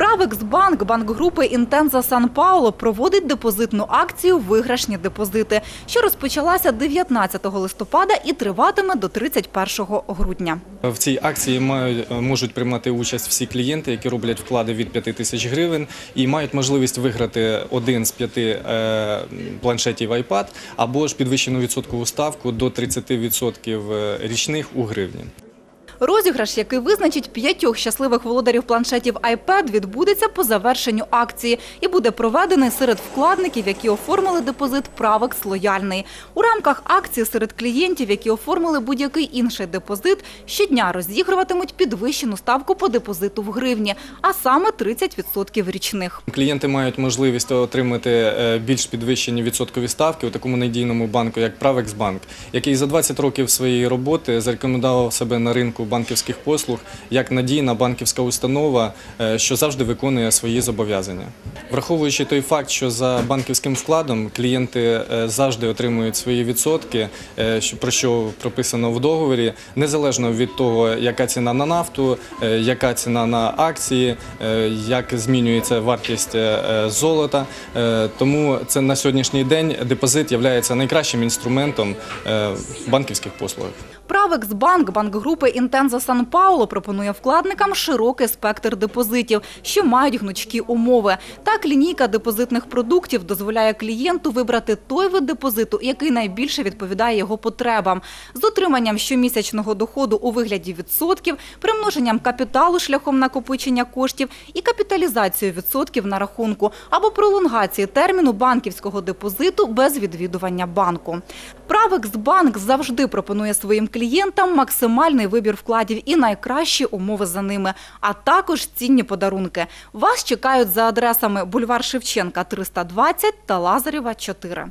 Правексбанк, банк групи Інтенза Сан Пауло проводить депозитну акцію Виграшні депозити, що розпочалася 19 листопада і триватиме до 31 грудня. В цій акції можуть приймати участь всі клієнти, які роблять вклади від 5 тисяч гривень і мають можливість виграти один з п'яти е, планшетів iPad або ж підвищену відсоткову ставку до 30% річних у гривні. Розіграш, який визначить п'ятьох щасливих володарів планшетів iPad, відбудеться по завершенню акції і буде проведений серед вкладників, які оформили депозит Правекс Лояльний. У рамках акції серед клієнтів, які оформили будь-який інший депозит, щодня розігруватимуть підвищену ставку по депозиту в гривні, а саме 30% річних. Клієнти мають можливість отримати е, більш підвищені відсоткові ставки у такому надійному банку, як Правексбанк, який за 20 років своєї роботи зарекомендував себе на ринку банківських послуг як надійна банківська установа, е, що завжди виконує свої зобов'язання. Враховуючи той факт, що за банківським вкладом клієнти е, завжди отримують свої відсотки, е, про що прописано в договорі, незалежно від того, яка ціна на нафту, яка ціна на акції, як змінюється вартість золота. Тому це на сьогоднішній день депозит є найкращим інструментом банківських послугах. Правексбанк, банк групи Інтенза Сан Пауло пропонує вкладникам широкий спектр депозитів, що мають гнучкі умови. Так, лінійка депозитних продуктів дозволяє клієнту вибрати той вид депозиту, який найбільше відповідає його потребам, з отриманням щомісячного доходу у вигляді відсотків, примноженням капіталу шляхом накопичення коштів і капіталізацією відсотків на рахунку або пролонгації терміну банківського депозиту без відвідування банку. Правексбанк завжди пропонує своїм клієнтам максимальний вибір вкладів і найкращі умови за ними, а також цінні подарунки. Вас чекають за адресами бульвар Шевченка 320 та Лазарєва 4.